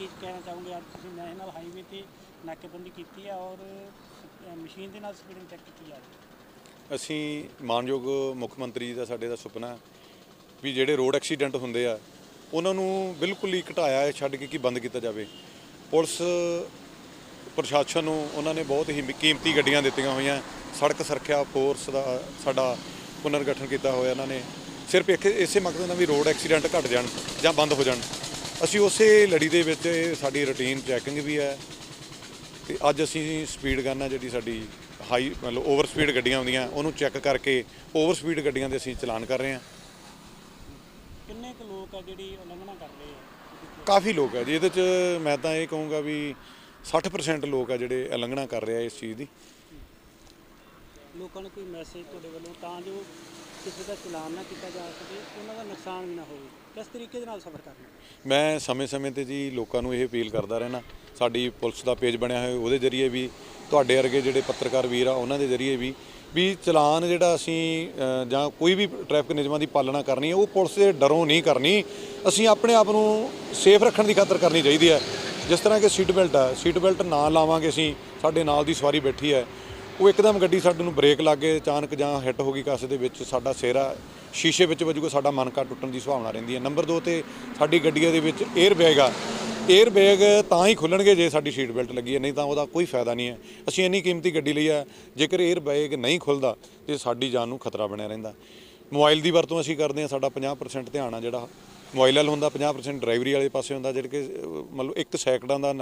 ਕੀ ਕਹਿਣਾ ਚਾਹੋਗੇ? ਅੱਜ ਤੁਸੀਂ ਨੈਸ਼ਨਲ ਹਾਈਵੇ ਤੇ ਨਾਕੇਬੰਦੀ ਕੀਤੀ ਹੈ ਔਰ ਮਸ਼ੀਨ ਦੇ ਨਾਲ ਸਪੀਡਿੰਗ ਚੈੱਕ ਕੀਤੀ ਜਾ ਰਹੀ ਅਸੀਂ ਮਾਨਯੋਗ ਮੁੱਖ ਮੰਤਰੀ ਦਾ ਸਾਡੇ ਦਾ ਸੁਪਨਾ ਵੀ ਜਿਹੜੇ ਰੋਡ ਐਕਸੀਡੈਂਟ ਹੁੰਦੇ ਆ, ਉਹਨਾਂ ਨੂੰ ਬਿਲਕੁਲ ਹੀ ਘਟਾਇਆ ਛੱਡ ਕੇ ਕੀ ਬੰਦ ਕੀਤਾ ਜਾਵੇ। ਪੁਲਿਸ ਪ੍ਰਸ਼ਾਸਨ ਨੂੰ ਉਹਨਾਂ ਨੇ ਬਹੁਤ ਹੀ ਕੀਮਤੀ ਗੱਡੀਆਂ ਦਿੱਤੀਆਂ ਹੋਈਆਂ। ਸੜਕ ਸੁਰੱਖਿਆ ਫੋਰਸ ਦਾ ਸਾਡਾ ਪੁਨਰਗਠਨ ਕੀਤਾ ਹੋਇਆ ਇਹਨਾਂ ਨੇ। ਸਿਰਫ ਇੱਕ ਇਸੇ ਮਕਸਦ ਨਾਲ ਵੀ ਰੋਡ ਐਕਸੀਡੈਂਟ ਘਟ ਜਾਣ ਜਾਂ ਬੰਦ ਹੋ ਜਾਣ। ਅਸੀਂ ਉਸੇ ਲੜੀ ਦੇ ਵਿੱਚ ਸਾਡੀ ਰੁਟੀਨ ਚੈਕਿੰਗ ਵੀ ਹੈ ਤੇ ਅੱਜ ਅਸੀਂ ਸਪੀਡ ਗਨ ਆ ਜਿਹੜੀ ਸਾਡੀ ਹਾਈ ਮਤਲਬ ਓਵਰ ਸਪੀਡ ਗੱਡੀਆਂ ਹੁੰਦੀਆਂ ਉਹਨੂੰ ਚੈੱਕ ਕਰਕੇ ਓਵਰ ਸਪੀਡ ਗੱਡੀਆਂ ਦੇ ਅਸੀਂ ਚਲਾਨ ਕਰ ਰਹੇ ਹਾਂ। ਕਿੰਨੇ ਕੁ ਲੋਕ ਆ ਜਿਹੜੀ ਉਲੰਘਣਾ ਕਰ ਰਹੇ ਆ? ਕਾਫੀ ਲੋਕ ਆ ਜੀ ਇਹਦੇ ਚ ਮੈਂ ਤਾਂ ਇਹ ਕਹੂੰਗਾ ਵੀ 60% ਲੋਕ ਆ ਜਿਹੜੇ ਉਲੰਘਣਾ ਕਰ ਰਹੇ ਆ ਇਸ ਚੀਜ਼ ਦੀ। ਲੋਕਾਂ ਨੂੰ ਕੋਈ ਮੈਸੇਜ ਤੁਹਾਡੇ ਵੱਲੋਂ ਤਾਂ ਜੋ ਕਿਸੇ ਦਾ ਚਲਾਨ ਨਾ ਕੀਤਾ ਜਾ ਸਕੇ, ਉਹਨਾਂ ਦਾ ਨੁਕਸਾਨ ਵੀ ਨਾ ਹੋਵੇ। ਕਿਸ ਤਰੀਕੇ ਦੇ ਨਾਲ ਸਫ਼ਰ ਕਰਨਾ? ਮੈਂ ਸਮੇਂ-ਸਮੇਂ ਤੇ ਜੀ ਲੋਕਾਂ ਨੂੰ ਇਹ ਅਪੀਲ ਕਰਦਾ ਰਹਿਣਾ ਸਾਡੀ ਪੁਲਿਸ ਦਾ ਪੇਜ ਬਣਿਆ ਹੋਇਆ, ਉਹਦੇ ਜ਼ਰੀਏ ਵੀ ਤੁਹਾਡੇ ਵਰਗੇ ਜਿਹੜੇ ਪੱਤਰਕਾਰ ਵੀਰ ਆ, ਉਹਨਾਂ ਦੇ ਜ਼ਰੀਏ ਵੀ ਵੀ ਚਲਾਨ ਜਿਹੜਾ ਅਸੀਂ ਜਾਂ ਕੋਈ ਵੀ ਟ੍ਰੈਫਿਕ ਨਿਯਮਾਂ ਦੀ ਪਾਲਣਾ ਕਰਨੀ ਹੈ, ਉਹ ਪੁਲਿਸ ਦੇ ਡਰੋਂ ਨਹੀਂ ਕਰਨੀ। ਅਸੀਂ ਆਪਣੇ ਆਪ ਨੂੰ ਸੇਫ ਰੱਖਣ ਦੀ ਖਾਤਰ ਕਰਨੀ ਚਾਹੀਦੀ ਹੈ। ਜਿਸ ਤਰ੍ਹਾਂ ਕਿ ਸੀਟ ਬੈਲਟ ਆ ਸੀਟ ਬੈਲਟ ਨਾ ਲਾਵਾਂਗੇ ਅਸੀਂ, ਸਾਡੇ ਨਾਲ ਦੀ ਸਵਾਰੀ ਬੈਠੀ ਹੈ। ਉਹ ਇੱਕਦਮ ਗੱਡੀ ਸਾਡੇ ਨੂੰ ਬ੍ਰੇਕ ਲੱਗ ਗਏ, ਅਚਾਨਕ ਜਾਂ ਹਿੱਟ ਹੋ ਗਈ ਕਾਸੇ ਦੇ ਵਿੱਚ ਸਾਡਾ ਸਿਹਰਾ ਸ਼ੀਸ਼ੇ ਵਿੱਚ ਵੱਜੂਗਾ, ਸਾਡਾ ਮਨ ਮਨਕਾ ਟੁੱਟਣ ਦੀ ਸੁਭਾਵਨਾ ਰਹਿੰਦੀ ਹੈ। ਨੰਬਰ 2 ਤੇ ਸਾਡੀ ਗੱਡੀ ਦੇ ਵਿੱਚ 에ਅਰ ਬੈਗ ਆ। 에ਅਰ ਬੈਗ ਤਾਂ ਹੀ ਖੁੱਲਣਗੇ ਜੇ ਸਾਡੀ ਸੀਟ ਬੈਲਟ ਲੱਗੀ ਹੈ, ਨਹੀਂ ਤਾਂ ਉਹਦਾ ਕੋਈ ਫਾਇਦਾ ਨਹੀਂ ਹੈ। ਅਸੀਂ ਇੰਨੀ ਕੀਮਤੀ ਗੱਡੀ ਲਈ ਆ, ਜੇਕਰ 에ਅਰ ਬੈਗ ਨਹੀਂ ਖੁੱਲਦਾ ਤੇ ਸਾਡੀ ਜਾਨ ਨੂੰ ਖਤਰਾ ਬਣਿਆ ਰਹਿੰਦਾ। ਮੋਬਾਈਲ ਦੀ ਵਰਤੋਂ ਅਸੀਂ ਕਰਦੇ ਹਾਂ, ਸਾਡਾ 50% ਧਿਆਨ ਆ ਜਿਹੜਾ। ਮੋਬਾਈਲ ਵਾਲ ਹੁੰਦਾ 50% ਡਰਾਈਵਰੀ ਵਾਲੇ ਪਾਸੇ ਹੁੰਦਾ, ਜਿਹੜੇ ਕਿ ਮਤਲਬ ਇੱਕ ਸੈਕਿੰਡਾਂ ਦਾ